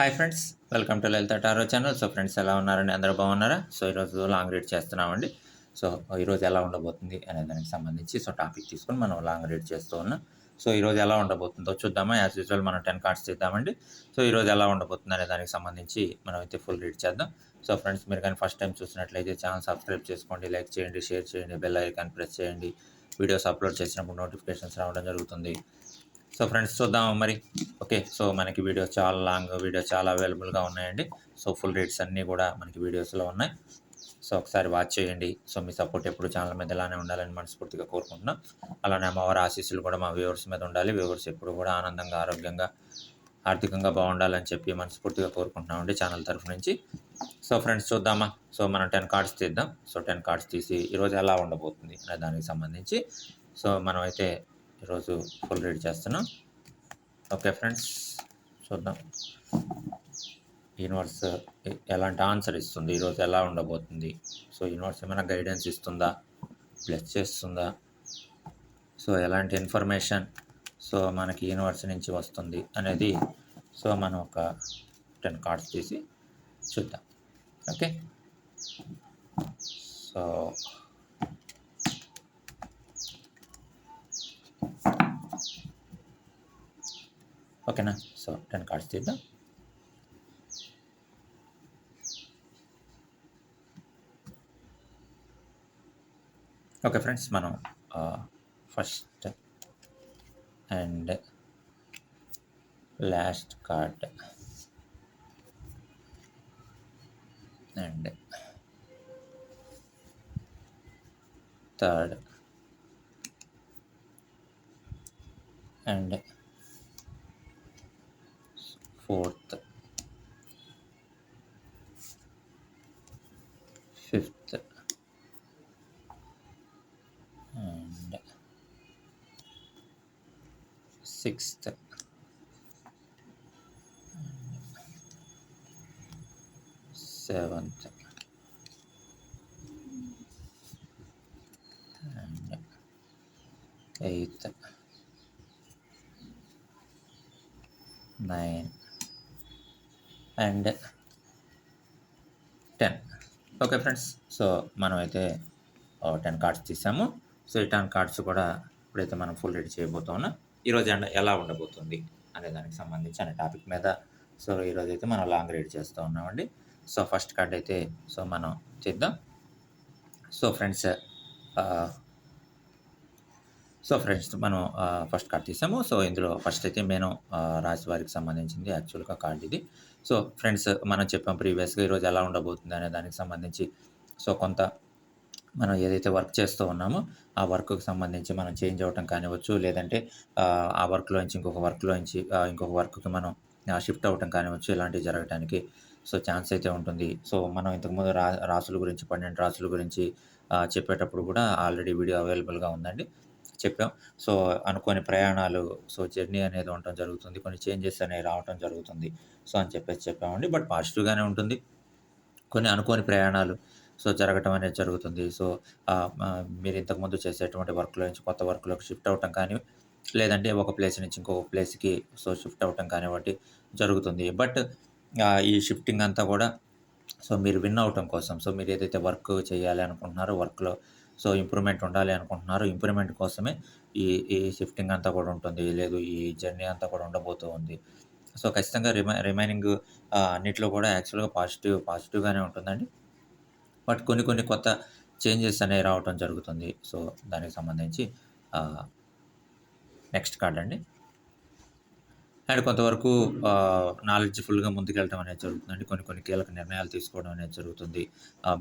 Hi friends welcome to Lalitha tarot channel so friends ఎలా ఉన్నారండి? అందరూ బాగున్నారా? సో ఈరోజు లాంగ్ రీడ్ చేస్తున్నామండి. సో ఈరోజు ఎలా ఉండబోతుంది అనే దానికి సంబంధించి సో టాపిక్ తీసుకొని మనం లాంగ్ రీడ్ చేస్తూ ఉన్నాం. సో ఈరోజు ఎలా ఉండబోతుందో చూద్దామా? యాజ్ యూజువల్ మనం టెన్ కార్డ్స్ చేద్దామండి సో ఈరోజు ఎలా ఉండబోతుంది అనే దానికి సంబంధించి మనం అయితే ఫుల్ రీడ్ చేద్దాం. సో ఫ్రెండ్స్ మీరు కానీ ఫస్ట్ టైం చూసినట్లయితే ఛానల్ సబ్స్క్రైబ్ చేసుకోండి లైక్ చేయండి షేర్ చేయండి బెల్ ఐకాన్ ప్రెస్ చేయండి. వీడియోస్ అప్లోడ్ చేసినప్పుడు నోటిఫికేషన్స్ రావడం జరుగుతుంది. సో ఫ్రెండ్స్ చూద్దాం మరి. ఓకే సో మనకి వీడియోస్ చాలా లాంగ్ వీడియో చాలా అవైలబుల్గా ఉన్నాయండి. సో ఫుల్ రేట్స్ అన్నీ కూడా మనకి వీడియోస్లో ఉన్నాయి. సో ఒకసారి వాచ్ చేయండి. సో మీ సపోర్ట్ ఎప్పుడు ఛానల్ మీద ఇలానే ఉండాలని మనస్ఫూర్తిగా కోరుకుంటున్నాం. అలానే అమ్మవారి ఆశీస్సులు కూడా మా వ్యూవర్స్ మీద ఉండాలి. వ్యూవర్స్ ఎప్పుడు కూడా ఆనందంగా ఆరోగ్యంగా ఆర్థికంగా బాగుండాలని చెప్పి మనస్ఫూర్తిగా కోరుకుంటున్నామండి ఛానల్ తరఫు నుంచి. సో ఫ్రెండ్స్ చూద్దామా? సో మనం టెన్ కార్డ్స్ తీద్దాం. సో టెన్ కార్డ్స్ తీసి ఈరోజు ఎలా ఉండబోతుంది అనే దానికి సంబంధించి. సో మనం అయితే ఈరోజు ఫుల్ రీడ్ చేస్తున్నాం. ఓకే ఫ్రెండ్స్ చూద్దాం. యూనివర్స్ ఎలాంటి ఆన్సర్ ఇస్తుంది? ఈరోజు ఎలా ఉండబోతుంది? సో యూనివర్స్ ఏమైనా గైడెన్స్ ఇస్తుందా? బ్లెస్ చేస్తుందా? సో ఎలాంటి ఇన్ఫర్మేషన్? సో మనకి యూనివర్స్ నుంచి వస్తుంది అనేది సో మనం ఒక టెన్ కార్డ్స్ తీసి చూద్దాం. ఓకే? సో ఓకేనా సో టెన్ కార్డ్స్ తీద్దాం ఓకే ఫ్రెండ్స్ మనం first and last card and third and fourth, fifth, and sixth. And ten. Okay friends so మనం అయితే టెన్ కార్డ్స్ తీసాము. సో ఈ టెన్ కార్డ్స్ కూడా ఇప్పుడైతే మనం ఫుల్ రెడీ చేయబోతా ఉన్నాం. ఈరోజు ఎండ ఎలా ఉండబోతుంది అనే దానికి సంబంధించి అనే టాపిక్ మీద సో ఈరోజు అయితే మనం లాంగ్ రీడ్ చేస్తూ ఉన్నామండి. సో ఫస్ట్ కార్డ్ అయితే సో మనం చేద్దాం. సో ఫ్రెండ్స్ సో ఫ్రెండ్స్ మనం ఫస్ట్ కార్డ్ తీసాము. సో ఇందులో ఫస్ట్ అయితే నేను రాశి వారికి సంబంధించింది యాక్చువల్గా కార్డ్ ఇది. సో ఫ్రెండ్స్ మనం చెప్పాం ప్రీవియస్గా ఈరోజు ఎలా ఉండబోతుంది అనే దానికి సంబంధించి. సో కొంత మనం ఏదైతే వర్క్ చేస్తూ ఉన్నామో ఆ వర్క్కి సంబంధించి మనం చేంజ్ అవ్వటం కానివ్వచ్చు లేదంటే ఆ, వర్క్లోంచి ఇంకొక వర్క్లోంచి ఇంకొక వర్క్కి మనం షిఫ్ట్ అవ్వటం కానివ్వచ్చు ఇలాంటివి జరగడానికి సో ఛాన్స్ అయితే ఉంటుంది. సో మనం ఇంతకుముందు రా రాసుల గురించి పన్నెండు రాసుల గురించి చెప్పేటప్పుడు కూడా ఆల్రెడీ వీడియో అవైలబుల్గా ఉందండి. చెప్పాం. సో అనుకోని ప్రయాణాలు సో జర్నీ అనేది ఉండటం జరుగుతుంది. కొన్ని చేంజెస్ అనేవి రావటం జరుగుతుంది. సో అని చెప్పేసి చెప్పామండి. బట్ పాజిటివ్గానే ఉంటుంది. కొన్ని అనుకోని ప్రయాణాలు సో జరగటం అనేది జరుగుతుంది. సో మీరు ఇంతకుముందు చేసేటువంటి వర్క్లో నుంచి కొత్త వర్క్లోకి షిఫ్ట్ అవటం కానీ లేదంటే ఒక ప్లేస్ నుంచి ఇంకొక ప్లేస్కి సో షిఫ్ట్ అవ్వటం కానివ్వండి జరుగుతుంది. బట్ ఈ షిఫ్టింగ్ అంతా కూడా సో మీరు విన్ అవటం కోసం సో మీరు ఏదైతే వర్క్ చేయాలి అనుకుంటున్నారో వర్క్లో సో ఇంప్రూవ్మెంట్ ఉండాలి అనుకుంటున్నారు. ఇంప్రూవ్మెంట్ కోసమే ఈ ఈ షిఫ్టింగ్ అంతా కూడా ఉంటుంది. లేదు ఈ జర్నీ అంతా కూడా ఉండబోతూ ఉంది. సో ఖచ్చితంగా రిమై రిమైనింగ్ అన్నిట్లో కూడా యాక్చువల్గా పాజిటివ్ పాజిటివ్గానే ఉంటుందండి. బట్ కొన్ని కొన్ని కొత్త చేంజెస్ అనేవి రావటం జరుగుతుంది. సో దానికి సంబంధించి నెక్స్ట్ కార్డ్ అండి. అండ్ కొంతవరకు నాలెడ్జ్ఫుల్గా ముందుకెళ్ళడం అనేది జరుగుతుందండి. కొన్ని కొన్ని కీలక నిర్ణయాలు తీసుకోవడం అనేది జరుగుతుంది.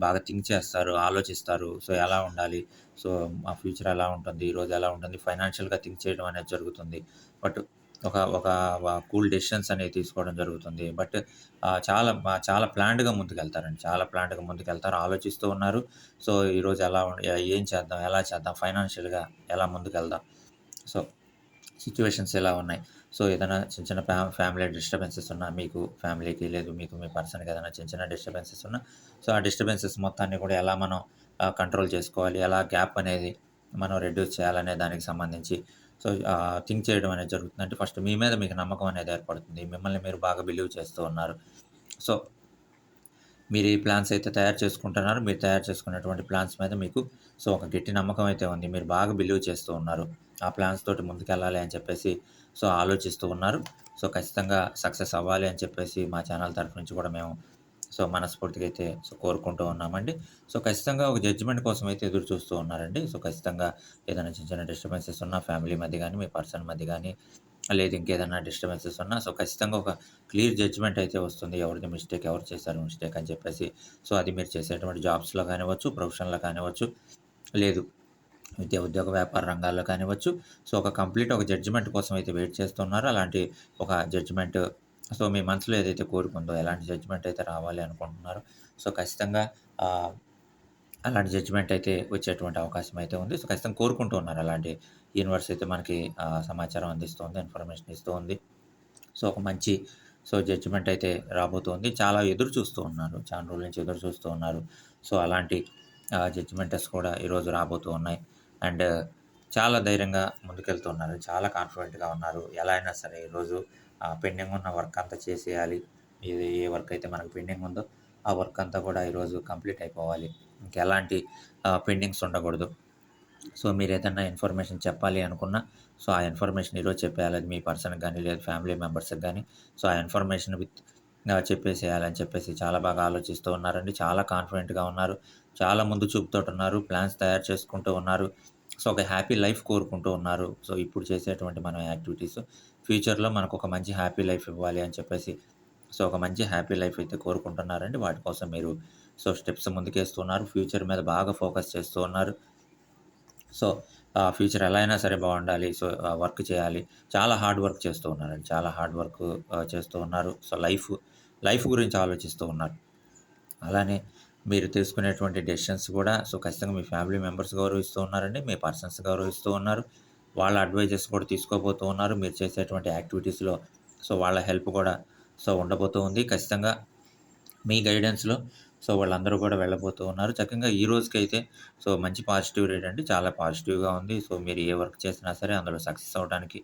బాగా థింక్ చేస్తారు ఆలోచిస్తారు. సో ఎలా ఉండాలి? సో మా ఫ్యూచర్ ఎలా ఉంటుంది? ఈరోజు ఎలా ఉంటుంది? ఫైనాన్షియల్గా థింక్ చేయడం అనేది జరుగుతుంది. బట్ ఒక ఒక కూల్ డెసిషన్స్ అనేవి తీసుకోవడం జరుగుతుంది. బట్ చాలా చాలా ప్లాన్డ్గా ముందుకెళ్తారండి. చాలా ప్లాంట్గా ముందుకెళ్తారు ఆలోచిస్తూ ఉన్నారు. సో ఈరోజు ఎలా ఏం చేద్దాం? ఎలా చేద్దాం? ఫైనాన్షియల్గా ఎలా ముందుకెళ్దాం? సో సిచ్యువేషన్స్ ఎలా ఉన్నాయి? సో ఏదైనా చిన్న చిన్న ఫ్యా ఫ్యామిలీ డిస్టర్బెన్సెస్ ఉన్నా మీకు ఫ్యామిలీకి లేదు మీకు మీ పర్సన్కి ఏదైనా చిన్న చిన్న డిస్టర్బెన్సెస్ ఉన్నా సో ఆ డిస్టర్బెన్సెస్ మొత్తాన్ని కూడా ఎలా మనం కంట్రోల్ చేసుకోవాలి ఎలా గ్యాప్ అనేది మనం రెడ్యూస్ చేయాలనే దానికి సంబంధించి సో, థింక్ చేయడం అనేది జరుగుతుంది. అంటే ఫస్ట్ మీ మీద మీకు నమ్మకం అనేది ఏర్పడుతుంది. మిమ్మల్ని మీరు బాగా బిలీవ్ చేస్తూ ఉన్నారు. సో మీరు ఈ ప్లాన్స్ అయితే తయారు చేసుకుంటున్నారు మీరు తయారు చేసుకున్నటువంటి ప్లాన్స్ మీద మీకు సో, ఒక గట్టి నమ్మకం అయితే ఉంది. మీరు బాగా బిలీవ్ చేస్తూ ఉన్నారు. ఆ ప్లాన్స్ తోటి ముందుకెళ్ళాలి అని చెప్పేసి సో, ఆలోచిస్తూ ఉన్నారు. సో, ఖచ్చితంగా సక్సెస్ అవ్వాలి అని చెప్పేసి మా ఛానల్ తరఫు నుంచి కూడా మేము సో, మనస్ఫూర్తిగా అయితే సో, కోరుకుంటూ ఉన్నామండి. సో, ఖచ్చితంగా ఒక జడ్జిమెంట్ కోసం అయితే ఎదురు చూస్తూ ఉన్నారండి. సో, ఖచ్చితంగా ఏదైనా చిన్న చిన్న డిస్టర్బెన్సెస్ ఉన్నా ఫ్యామిలీ మధ్య కానీ మీ పర్సన్ మధ్య కానీ లేదు ఇంకేదైనా డిస్టర్బెన్సెస్ ఉన్నా సో, ఖచ్చితంగా ఒక క్లియర్ జడ్జ్‌మెంట్ అయితే వస్తుంది. ఎవరిది మిస్టేక్, ఎవరు చేశారు మిస్టేక్ అని చెప్పేసి. సో, అది మీరు చేసేటువంటి జాబ్స్‌లో కానివ్వచ్చు, ప్రొఫెషన్‌లో కానివ్వచ్చు, లేదు విద్యా, ఉద్యోగ, వ్యాపార రంగాల్లో కానివ్వచ్చు. సో, ఒక కంప్లీట్ ఒక జడ్జిమెంట్ కోసం అయితే వెయిట్ చేస్తున్నారో అలాంటి ఒక జడ్జిమెంట్ సో, మీ మనసులో ఏదైతే కోరుకుందో ఎలాంటి జడ్జిమెంట్ అయితే రావాలి అనుకుంటున్నారో సో, ఖచ్చితంగా అలాంటి జడ్జిమెంట్ అయితే వచ్చేటువంటి అవకాశం అయితే ఉంది. సో, ఖచ్చితంగా కోరుకుంటూ ఉన్నారు. అలాంటి యూనివర్స్ అయితే మనకి సమాచారం అందిస్తుంది. ఇన్ఫర్మేషన్ ఇస్తూ ఉంది. సో, ఒక మంచి సో, జడ్జిమెంట్ అయితే రాబోతోంది. చాలా ఎదురు చూస్తూ ఉన్నారు. చాలా రోజుల నుంచి ఎదురు చూస్తూ ఉన్నారు. సో, అలాంటి ఆహ్, జడ్జిమెంటస్ కూడా ఈరోజు రాబోతూ ఉన్నాయి. అండ్ చాలా ధైర్యంగా ముందుకెళ్తున్నారు చాలా కాన్ఫిడెంట్‌గా ఉన్నారు. ఎలా అయినా సరే ఈరోజు పెండింగ్ ఉన్న వర్క్ అంతా చేసేయాలి. ఇది ఏ వర్క్ అయితే మనకు పెండింగ్ ఉందో, ఆ వర్క్ అంతా కూడా ఈరోజు కంప్లీట్ అయిపోవాలి. ఇంకెలాంటి పెండింగ్స్ ఉండకూడదు. సో, మీరు ఏదైనా ఇన్ఫర్మేషన్ చెప్పాలి అనుకున్నా, సో, ఆ ఇన్ఫర్మేషన్ ఈరోజు చెప్పేయాలి. అది మీ పర్సన్‌కి కానీ లేదా ఫ్యామిలీ మెంబర్స్‌కి కానీ సో, ఆ ఇన్ఫర్మేషన్ విత్ చెప్పేసేయాలని చెప్పేసి చాలా బాగా ఆలోచిస్తూ ఉన్నారండి. చాలా కాన్ఫిడెంట్‌గా ఉన్నారు. చాలా ముందు చూపుతోటున్నారు. ప్లాన్స్ తయారు చేసుకుంటూ ఉన్నారు. సో, ఒక హ్యాపీ లైఫ్ కోరుకుంటూ ఉన్నారు. సో, ఇప్పుడు చేసేటువంటి మన యాక్టివిటీస్ ఫ్యూచర్‌లో మనకు ఒక మంచి హ్యాపీ లైఫ్ ఇవ్వాలి అని చెప్పేసి సో, ఒక మంచి హ్యాపీ లైఫ్ అయితే కోరుకుంటున్నారండి. వాటి కోసం మీరు సో, స్టెప్స్ ముందుకేస్తున్నారు. ఫ్యూచర్ మీద బాగా ఫోకస్ చేస్తూ ఉన్నారు. సో, ఫ్యూచర్ ఎలా అయినా సరే బాగుండాలి సో, వర్క్ చేయాలి. చాలా హార్డ్ వర్క్ చేస్తూ ఉన్నారండి. చాలా హార్డ్ వర్క్ చేస్తూ ఉన్నారు. సో, లైఫ్ లైఫ్ గురించి ఆలోచిస్తూ ఉన్నారు. అలానే మీరు తీసుకునేటువంటి డెసిషన్స్ కూడా సో, ఖచ్చితంగా మీ ఫ్యామిలీ మెంబర్స్ గౌరవిస్తూ ఉన్నారండి. మీ పర్సన్స్ గౌరవిస్తూ ఉన్నారు. వాళ్ళ అడ్వైజెస్ కూడా తీసుకోబోతూ ఉన్నారు. మీరు చేసేటువంటి యాక్టివిటీస్‌లో సో, వాళ్ళ హెల్ప్ కూడా సో, ఉండబోతూ ఉంది. ఖచ్చితంగా మీ గైడెన్స్‌లో సో, వాళ్ళందరూ కూడా వెళ్ళబోతూ ఉన్నారు. చక్కగా ఈ రోజుకైతే సో, మంచి పాజిటివ్ రేట్ అండి. చాలా పాజిటివ్‌గా ఉంది. సో, మీరు ఏ వర్క్ చేసినా సరే అందులో సక్సెస్ అవడానికి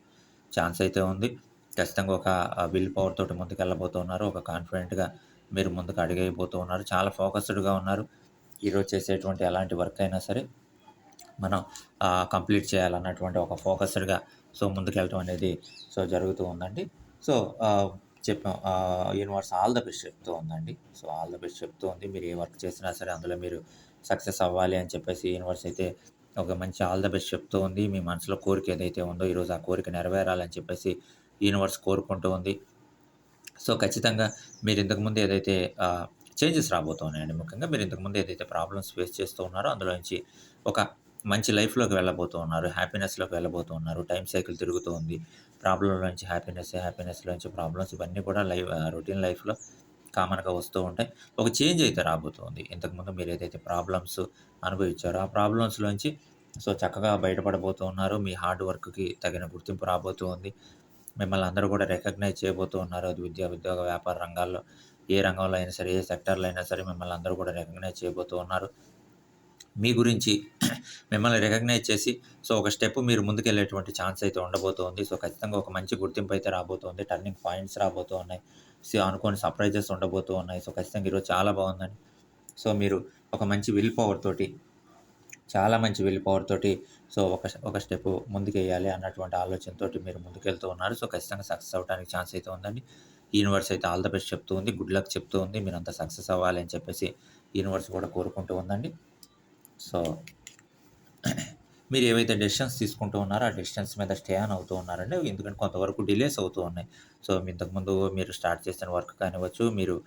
ఛాన్స్ అయితే ఉంది. ఖచ్చితంగా ఒక విల్ పవర్ తోటి ముందుకెళ్ళబోతూ ఉన్నారు. ఒక కాన్ఫిడెంట్‌గా మీరు ముందుకు అడిగైపోతూ ఉన్నారు. చాలా ఫోకస్డ్‌గా ఉన్నారు. ఈరోజు చేసేటువంటి ఎలాంటి వర్క్ అయినా సరే మనం కంప్లీట్ చేయాలన్నటువంటి ఒక ఫోకస్డ్‌గా సో, ముందుకెళ్ళటం అనేది సో, జరుగుతూ ఉందండి. సో, చెప్పాం యూనివర్స్ ఆల్ ద బెస్ట్ చెప్తూ ఉందండి. సో, ఆల్ ద బెస్ట్ చెప్తూ ఉంది. మీరు ఏ వర్క్ చేసినా సరే అందులో మీరు సక్సెస్ అవ్వాలి అని చెప్పేసి యూనివర్స్ అయితే ఒక మంచి ఆల్ ద బెస్ట్ చెప్తూ ఉంది. మీ మనసులో కోరిక ఏదైతే ఉందో ఈరోజు ఆ కోరిక నెరవేరాలని చెప్పేసి యూనివర్స్ కోరుకుంటూ ఉంది. సో, ఖచ్చితంగా మీరు ఇంతకుముందు ఏదైతే చేంజెస్ రాబోతున్నాయండి. ముఖ్యంగా మీరు ఇంతకుముందు ఏదైతే ప్రాబ్లమ్స్ ఫేస్ చేస్తూ ఉన్నారో అందులో నుంచి ఒక మంచి లైఫ్‌లోకి వెళ్ళబోతూ ఉన్నారు. హ్యాపీనెస్‌లోకి వెళ్ళబోతూ ఉన్నారు. టైం సైకిల్ తిరుగుతూ ఉంది. ప్రాబ్లంలో నుంచి హ్యాపీనెస్, హ్యాపీనెస్‌లో నుంచి ప్రాబ్లమ్స్ ఇవన్నీ కూడా లైవ్ రొటీన్ లైఫ్‌లో కామన్‌గా వస్తూ ఉంటాయి. ఒక చేంజ్ అయితే రాబోతుంది. ఇంతకుముందు మీరు ఏదైతే ప్రాబ్లమ్స్ అనుభవించారో ఆ ప్రాబ్లమ్స్‌లోంచి సో, చక్కగా బయటపడబోతూ ఉన్నారు. మీ హార్డ్ వర్క్‌కి తగిన గుర్తింపు రాబోతూ ఉంది. మిమ్మల్ని అందరూ కూడా రికగ్నైజ్ చేయబోతూ ఉన్నారు. అది విద్యా, ఉద్యోగ, వ్యాపార రంగాల్లో ఏ రంగంలో అయినా సరే, ఏ సెక్టర్లో అయినా సరే మిమ్మల్ని అందరూ కూడా రికగ్నైజ్ చేయబోతూ ఉన్నారు. మీ గురించి మిమ్మల్ని రికగ్నైజ్ చేసి సో, ఒక స్టెప్ మీరు ముందుకెళ్ళేటువంటి ఛాన్స్ అయితే ఉండబోతోంది. సో, ఖచ్చితంగా ఒక మంచి గుర్తింపు అయితే రాబోతోంది. టర్నింగ్ పాయింట్స్ రాబోతూ ఉన్నాయి. సో, అనుకోని సర్ప్రైజెస్ ఉండబోతూ ఉన్నాయి. సో, ఖచ్చితంగా ఈరోజు చాలా బాగుందని సో, మీరు ఒక మంచి విల్ పవర్ తోటి చాలా మంచి విల్ పవర్ తోటి సో, ఒక ఒక స్టెప్ ముందుకేయాలి అన్నటువంటి ఆలోచనతో మీరు ముందుకెళ్తూ ఉన్నారు. సో, ఖచ్చితంగా సక్సెస్ అవడానికి ఛాన్స్ అయితే ఉందండి. యూనివర్స్ అయితే ఆల్ ద బెస్ట్ చెప్తూ ఉంది. గుడ్ లక్ చెప్తూ ఉంది. మీరు అంత సక్సెస్ అవ్వాలి అని చెప్పేసి యూనివర్స్ కూడా కోరుకుంటూ ఉందండి. సో, మీరు ఏవైతే డెసిషన్స్ తీసుకుంటూ ఉన్నారో ఆ డెసిషన్స్ మీద స్టే ఆన్ అవుతూ ఉన్నారండి. ఎందుకంటే కొంతవరకు డిలేస్ అవుతూ ఉన్నాయి. సో, ఇంతకుముందు మీరు స్టార్ట్ చేసిన వర్క్ కానివ్వచ్చు, మీరు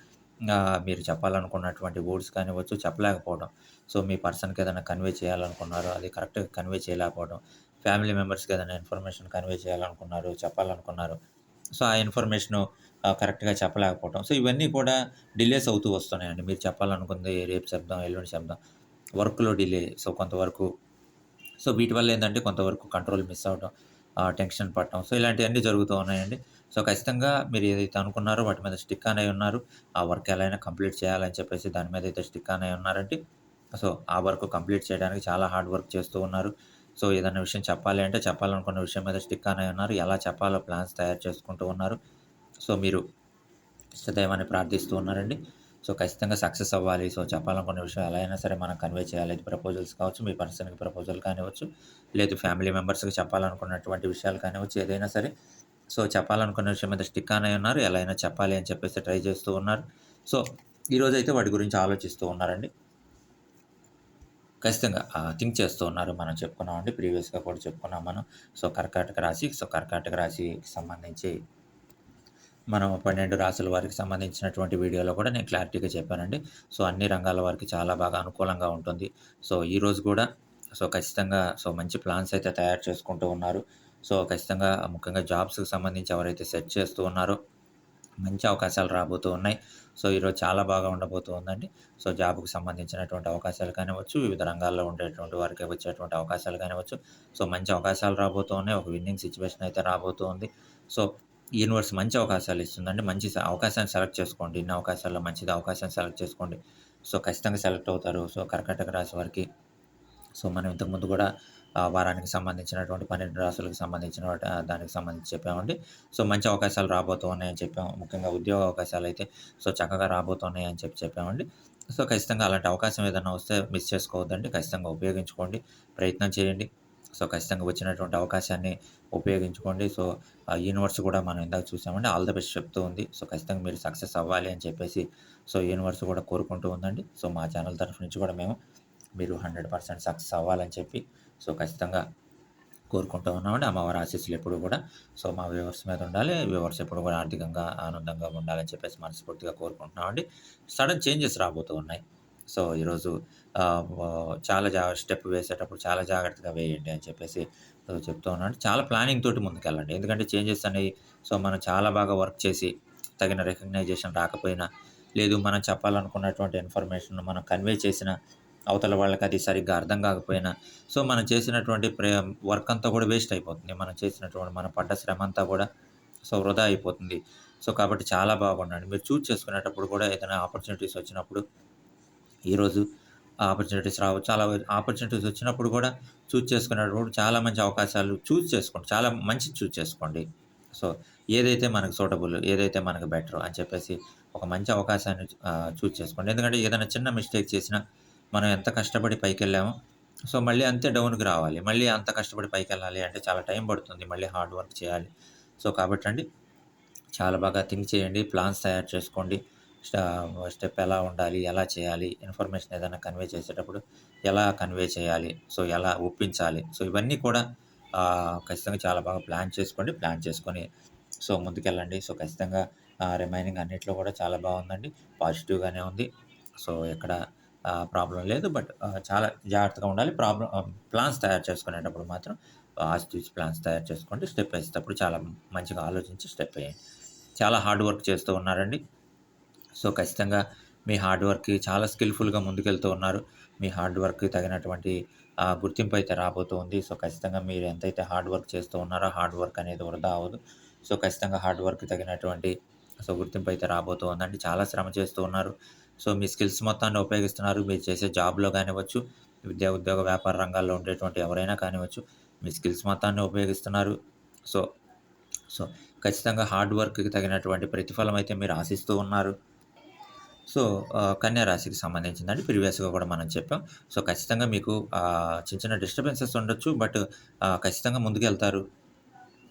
మీరు చెప్పాలనుకున్నటువంటి వర్డ్స్ కానివ్వచ్చు చెప్పలేకపోవడం. సో, మీ పర్సన్‌కి ఏదైనా కన్వే చేయాలనుకున్నారో అది కరెక్ట్‌గా కన్వే చేయలేకపోవడం. ఫ్యామిలీ మెంబర్స్‌కి ఏదైనా ఇన్ఫర్మేషన్ కన్వే చేయాలనుకున్నారు, చెప్పాలనుకున్నారు. సో, ఆ ఇన్ఫర్మేషన్ కరెక్ట్‌గా చెప్పలేకపోవడం. సో, ఇవన్నీ కూడా డిలేస్ అవుతూ వస్తున్నాయండి. మీరు చెప్పాలనుకుంది రేపు చెప్దాం, ఎల్లుండి చెప్దాం. వర్క్‌లో డిలే. సో, కొంతవరకు సో, వీటి వల్ల ఏంటంటే కొంతవరకు కంట్రోల్ మిస్ అవ్వడం, టెన్షన్ పడటం. సో, ఇలాంటివన్నీ జరుగుతూ ఉన్నాయండి. సో, ఖచ్చితంగా మీరు ఏదైతే అనుకున్నారో వాటి మీద స్టిక్ అనే ఉన్నారు. ఆ వర్క్ ఎలా అయినా కంప్లీట్ చేయాలని చెప్పేసి దాని మీద అయితే స్టిక్ అనే ఉన్నారంటే ఉన్నారండి. సో, ఆ వర్క్ కంప్లీట్ చేయడానికి చాలా హార్డ్ వర్క్ చేస్తూ ఉన్నారు. సో ఏదైనా విషయం చెప్పాలి అంటే చెప్పాలనుకున్న విషయం మీద స్టిక్ అనే ఉన్నారు. ఎలా చెప్పాలో ప్లాన్స్ తయారు చేసుకుంటూ ఉన్నారు. సో మీరు ఇష్టదైవాన్ని ప్రార్థిస్తూ ఉన్నారండి. సో ఖచ్చితంగా సక్సెస్ అవ్వాలి. సో చెప్పాలనుకున్న విషయం ఎలా అయినా సరే మనం కన్వే చేయాలి. ప్రపోజల్స్ కావచ్చు, మీ పర్సన్‌కి ప్రపోజల్ కానివ్వచ్చు, లేదు ఫ్యామిలీ మెంబర్స్‌కి చెప్పాలనుకున్నటువంటి విషయాలు కానివ్వచ్చు, ఏదైనా సరే. సో చెప్పాలనుకున్న విషయం మీద స్టిక్ అనే ఉన్నారు. ఎలా అయినా చెప్పాలి అని చెప్పేసి ట్రై చేస్తూ ఉన్నారు. సో ఈరోజైతే వాటి గురించి ఆలోచిస్తూ ఉన్నారండి. ఖచ్చితంగా థింక్ చేస్తూ ఉన్నారు. మనం చెప్పుకున్నామండి. ప్రీవియస్‌గా కూడా చెప్పుకున్నాం మనం. సో కర్కాటక రాశి. సో కర్కాటక రాశికి సంబంధించి మనం 12 రాసుల వారికి సంబంధించినటువంటి వీడియోలో కూడా నేను క్లారిటీగా చెప్పానండి. సో అన్ని రంగాల వారికి చాలా బాగా అనుకూలంగా ఉంటుంది. సో ఈరోజు కూడా సో ఖచ్చితంగా సో మంచి ప్లాన్స్ అయితే తయారు చేసుకుంటూ ఉన్నారు. సో ఖచ్చితంగా ముఖ్యంగా జాబ్స్‌కి సంబంధించి ఎవరైతే సెర్చ్ చేస్తూ ఉన్నారో మంచి అవకాశాలు రాబోతూ ఉన్నాయి. సో ఈరోజు చాలా బాగా ఉండబోతూ ఉందండి. సో జాబ్కు సంబంధించినటువంటి అవకాశాలు కానివచ్చు వివిధ రంగాల్లో ఉండేటువంటి వారికి వచ్చేటువంటి అవకాశాలు కానివ్వచ్చు. సో మంచి అవకాశాలు రాబోతూ ఉన్నాయి. ఒక విన్నింగ్ సిచ్యువేషన్ అయితే రాబోతూ ఉంది. సో యూనివర్స్ మంచి అవకాశాలు ఇస్తుందండి. మంచి అవకాశాన్ని సెలెక్ట్ చేసుకోండి. ఇన్ని అవకాశాల్లో మంచిది అవకాశాన్ని సెలెక్ట్ చేసుకోండి. సో ఖచ్చితంగా సెలెక్ట్ అవుతారు. సో కర్కాటక రాశి వారికి సో మనం ఇంతకుముందు కూడా వారానికి సంబంధించినటువంటి 12 రాసులకు సంబంధించిన దానికి సంబంధించి చెప్పామండి. సో మంచి అవకాశాలు రాబోతూ ఉన్నాయని చెప్పాము. ముఖ్యంగా ఉద్యోగ అవకాశాలు అయితే సో చక్కగా రాబోతున్నాయి అని చెప్పి చెప్పామండి. సో ఖచ్చితంగా అలాంటి అవకాశం ఏదైనా వస్తే మిస్ చేసుకోవద్దండి. ఖచ్చితంగా ఉపయోగించుకోండి. ప్రయత్నం చేయండి. సో ఖచ్చితంగా వచ్చినటువంటి అవకాశాన్ని ఉపయోగించుకోండి. సో యూనివర్స్ కూడా మనం ఇందాక చూసామండి. ఆల్ ద బెస్ట్ చెప్తూ ఉంది. సో ఖచ్చితంగా మీరు సక్సెస్ అవ్వాలి అని చెప్పేసి సో యూనివర్స్ కూడా కోరుకుంటూ ఉందండి. సో మా ఛానల్ తరఫు నుంచి కూడా మేము మీరు 100% సక్సెస్ అవ్వాలని చెప్పి సో ఖచ్చితంగా కోరుకుంటూ ఉన్నామండి. అమ్మవారి ఆశీస్సులు ఎప్పుడు కూడా సో మా వ్యూవర్స్ మీద ఉండాలి. వ్యూవర్స్ ఎప్పుడు కూడా ఆర్థికంగా ఆనందంగా ఉండాలని చెప్పేసి మనస్ఫూర్తిగా కోరుకుంటున్నామండి. సడన్ చేంజెస్ రాబోతూ ఉన్నాయి. సో ఈరోజు చాలా జా స్టెప్ వేసేటప్పుడు చాలా జాగ్రత్తగా వేయండి అని చెప్పేసి చెప్తూ ఉన్నాను. చాలా ప్లానింగ్ తోటి ముందుకెళ్ళండి. ఎందుకంటే చేంజెస్ అనేవి సో మనం చాలా బాగా వర్క్ చేసి తగిన రికగ్నైజేషన్ రాకపోయినా, లేదు మనం చెప్పాలనుకున్నటువంటి ఇన్ఫర్మేషన్ మనం కన్వే చేసిన అవతల వాళ్ళకి అది సరిగ్గా అర్థం కాకపోయినా, సో మనం చేసినటువంటి ప్రే వర్క్ అంతా కూడా వేస్ట్ అయిపోతుంది. మనం చేసినటువంటి మన పడ్డ శ్రమ అంతా కూడా సో వృధా అయిపోతుంది. సో కాబట్టి చాలా బాగుండండి. మీరు చూజ్ చేసుకునేటప్పుడు కూడా ఏదైనా ఆపర్చునిటీస్ వచ్చినప్పుడు ఈరోజు ఆపర్చునిటీస్ రావు చాలా ఆపర్చునిటీస్ వచ్చినప్పుడు కూడా చూజ్ చేసుకునేటప్పుడు చాలా మంచి అవకాశాలు చూజ్ చేసుకోండి. చాలా మంచి చూజ్ చేసుకోండి. సో ఏదైతే మనకు సూటబుల్, ఏదైతే మనకు బెటర్ అని చెప్పేసి ఒక మంచి అవకాశాన్ని చూస్ చూజ్ చేసుకోండి. ఎందుకంటే ఏదైనా చిన్న మిస్టేక్ చేసినా మనం ఎంత కష్టపడి పైకెళ్ళామో సో మళ్ళీ అంతే డౌన్‌కి రావాలి. మళ్ళీ అంత కష్టపడి పైకెళ్ళాలి అంటే చాలా టైం పడుతుంది. మళ్ళీ హార్డ్ వర్క్ చేయాలి. సో కాబట్టి అండి చాలా బాగా థింక్ చేయండి. ప్లాన్స్ తయారు చేసుకోండి. స్టెప్ ఎలా ఉండాలి? ఎలా చేయాలి? ఇన్ఫర్మేషన్ ఏదైనా కన్వే చేసేటప్పుడు ఎలా కన్వే చేయాలి? సో ఎలా ఒప్పించాలి? సో ఇవన్నీ కూడా ఖచ్చితంగా చాలా బాగా ప్లాన్ చేసుకోండి. ప్లాన్ చేసుకొని సో ముందుకెళ్ళండి. సో ఖచ్చితంగా రిమైనింగ్ అన్నిట్లో కూడా చాలా బాగుందండి. పాజిటివ్‌గానే ఉంది. సో ఎక్కడ ప్రాబ్లం లేదు. బట్ చాలా జాగ్రత్తగా ఉండాలి. ప్రాబ్లం ప్లాన్స్ తయారు చేసుకునేటప్పుడు మాత్రం ఆచితూచి ప్లాన్స్ తయారు చేసుకోండి. స్టెప్ వేసేటప్పుడు చాలా మంచిగా ఆలోచించి స్టెప్ వేయండి. చాలా హార్డ్ వర్క్ చేస్తూ ఉన్నారండి. సో ఖచ్చితంగా మీ హార్డ్ వర్క్‌కి చాలా స్కిల్‌ఫుల్‌గా ముందుకెళ్తూ ఉన్నారు. మీ హార్డ్ వర్క్‌కి తగినటువంటి గుర్తింపు అయితే రాబోతూ ఉంది. సో ఖచ్చితంగా మీరు ఎంతైతే హార్డ్ వర్క్ చేస్తూ ఉన్నారో హార్డ్ వర్క్ అనేది వృధా అవ్వదు. సో ఖచ్చితంగా హార్డ్ వర్క్ తగినటువంటి సో గుర్తింపు అయితే రాబోతూ ఉందండి. చాలా శ్రమ చేస్తూ ఉన్నారు. సో మీ స్కిల్స్ మొత్తాన్ని ఉపయోగిస్తున్నారు. మీరు చేసే జాబ్‌లో కానివ్వచ్చు, విద్యా, ఉద్యోగ, వ్యాపార రంగాల్లో ఉండేటువంటి ఎవరైనా కానివ్వచ్చు, మీ స్కిల్స్ మొత్తాన్ని ఉపయోగిస్తున్నారు. సో సో ఖచ్చితంగా హార్డ్ వర్క్‌కి తగినటువంటి ప్రతిఫలం అయితే మీరు ఆశిస్తూ ఉన్నారు. సో ఆహ్, కన్యా రాశికి సంబంధించిందండి. ప్రీవియస్‌గా కూడా మనం చెప్పాం. సో ఖచ్చితంగా మీకు చిన్న చిన్న డిస్టర్బెన్సెస్ ఉండొచ్చు. బట్ ఖచ్చితంగా ఖచ్చితంగా ముందుకెళ్తారు.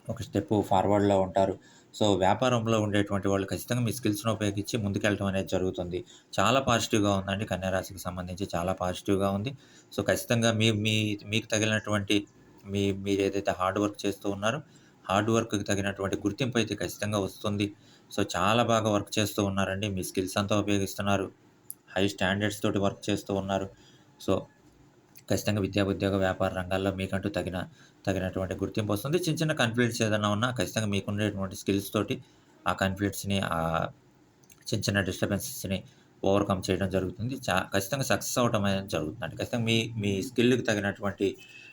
ఒక స్టెప్ ఫార్వర్డ్‌లో ఉంటారు. సో వ్యాపారంలో ఉండేటువంటి వాళ్ళు ఖచ్చితంగా మీ స్కిల్స్ను ఉపయోగించి ముందుకెళ్ళటం అనేది జరుగుతుంది. చాలా పాజిటివ్‌గా ఉందండి. కన్యారాశికి సంబంధించి చాలా పాజిటివ్‌గా ఉంది. సో ఖచ్చితంగా మీ మీ మీకు తగిలినటువంటి మీ మీరు ఏదైతే హార్డ్ వర్క్ చేస్తూ ఉన్నారో, హార్డ్ వర్క్‌కి తగినటువంటి గుర్తింపు అయితే ఖచ్చితంగా వస్తుంది. సో చాలా బాగా వర్క్ చేస్తూ ఉన్నారండి. మీ స్కిల్స్ అంతా ఉపయోగిస్తున్నారు. హై స్టాండర్డ్స్ తోటి వర్క్ చేస్తూ ఉన్నారు. సో ఖచ్చితంగా విద్యా, ఉద్యోగ, వ్యాపార రంగాల్లో మీకంటూ తగిన తగినటువంటి గుర్తింపు వస్తుంది. చిన్న చిన్న కాన్ఫిడెన్స్ ఏదైనా ఉన్నా ఖచ్చితంగా మీకుండేటువంటి స్కిల్స్ తోటి ఆ కాన్ఫ్లిక్ట్స్‌ని ఆ చిన్న చిన్న డిస్టర్బెన్సెస్‌ని ఓవర్‌కమ్ చేయడం జరుగుతుంది. చా ఖచ్చితంగా సక్సెస్ అవ్వటం అనేది జరుగుతుందండి. ఖచ్చితంగా మీ మీ స్కిల్‌కి తగినటువంటి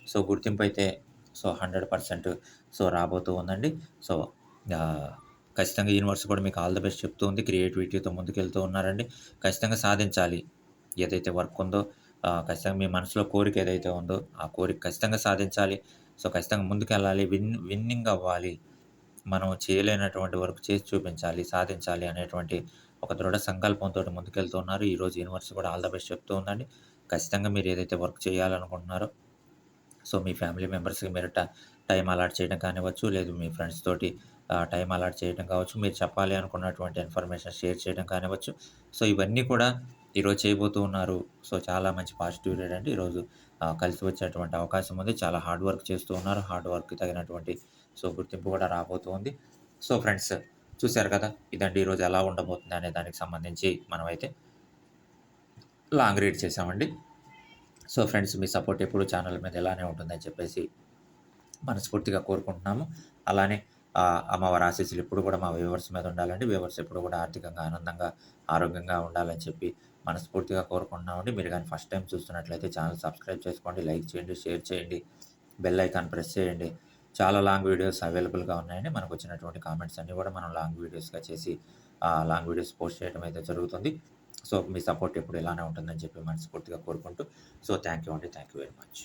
సో గుర్తింపు అయితే సో 100% సో రాబోతూ ఉందండి. సో ఖచ్చితంగా యూనివర్స్ కూడా మీకు ఆల్ ద బెస్ట్ చెప్తూ ఉంది. క్రియేటివిటీతో ముందుకెళ్తూ ఉన్నారండి. ఖచ్చితంగా సాధించాలి. ఏదైతే వర్క్ ఉందో ఖచ్చితంగా మీ మనసులో కోరిక ఏదైతే ఉందో, ఆ కోరిక ఖచ్చితంగా సాధించాలి. సో, ఖచ్చితంగా ముందుకెళ్ళాలి. విన్ విన్నింగ్ అవ్వాలి. మనం చేయలేనటువంటి వర్క్ చేసి చూపించాలి, సాధించాలి అనేటువంటి ఒక దృఢ సంకల్పంతో ముందుకెళ్తున్నారు ఈరోజు యూనివర్స్ కూడా ఆల్ ద బెస్ట్ చెప్తూ ఉందండి. ఖచ్చితంగా మీరు ఏదైతే వర్క్ చేయాలనుకుంటున్నారో, సో, మీ ఫ్యామిలీ మెంబర్స్‌కి మీరు ట అలాట్ చేయడం కానివ్వచ్చు, లేదు మీ ఫ్రెండ్స్ తోటి టైం అలాట్ చేయడం కావచ్చు, మీరు చెప్పాలి అనుకున్నటువంటి ఇన్ఫర్మేషన్ షేర్ చేయడం కానివ్వచ్చు. సో, ఇవన్నీ కూడా ఈరోజు చేయబోతూ ఉన్నారు. సో, చాలా మంచి పాజిటివ్ రేట్ అండి. ఈరోజు కలిసి వచ్చేటువంటి అవకాశం ఉంది. చాలా హార్డ్ వర్క్ చేస్తూ ఉన్నారు. హార్డ్ వర్క్‌కి తగినటువంటి సో, గుర్తింపు కూడా రాబోతుంది సో, ఫ్రెండ్స్ చూశారు కదా! ఇదండి ఈరోజు ఎలా ఉండబోతుంది అనే దానికి సంబంధించి మనమైతే లాంగ్ రీడ్ చేసామండి. సో, ఫ్రెండ్స్ మీ సపోర్ట్ ఎప్పుడు ఛానల్ మీద ఇలానే ఉంటుందని చెప్పేసి మనస్ఫూర్తిగా కోరుకుంటున్నాము. అలానే అమ్మవారి ఆశీస్సులు ఎప్పుడు కూడా మా వ్యూవర్స్ మీద ఉండాలండి. వ్యూవర్స్ ఎప్పుడు కూడా ఆర్థికంగా, ఆనందంగా, ఆరోగ్యంగా ఉండాలని చెప్పి మనస్ఫూర్తిగా కోరుకుంటున్నామండి. మీరు కానీ ఫస్ట్ టైం చూస్తున్నట్లయితే ఛానల్ సబ్స్క్రైబ్ చేసుకోండి, లైక్ చేయండి, షేర్ చేయండి, బెల్ ఐకాన్ ప్రెస్ చేయండి. చాలా లాంగ్ వీడియోస్ అవైలబుల్‌గా ఉన్నాయండి. మనకు వచ్చినటువంటి కామెంట్స్ అన్నీ కూడా మనం లాంగ్ వీడియోస్‌గా చేసి లాంగ్ వీడియోస్ పోస్ట్ చేయడం అయితే జరుగుతుంది. సో, మీ సపోర్ట్ ఎప్పుడు ఇలానే ఉంటుందని చెప్పి మనస్ఫూర్తిగా కోరుకుంటూ సో, థ్యాంక్ యూ అండి. Thank you very much.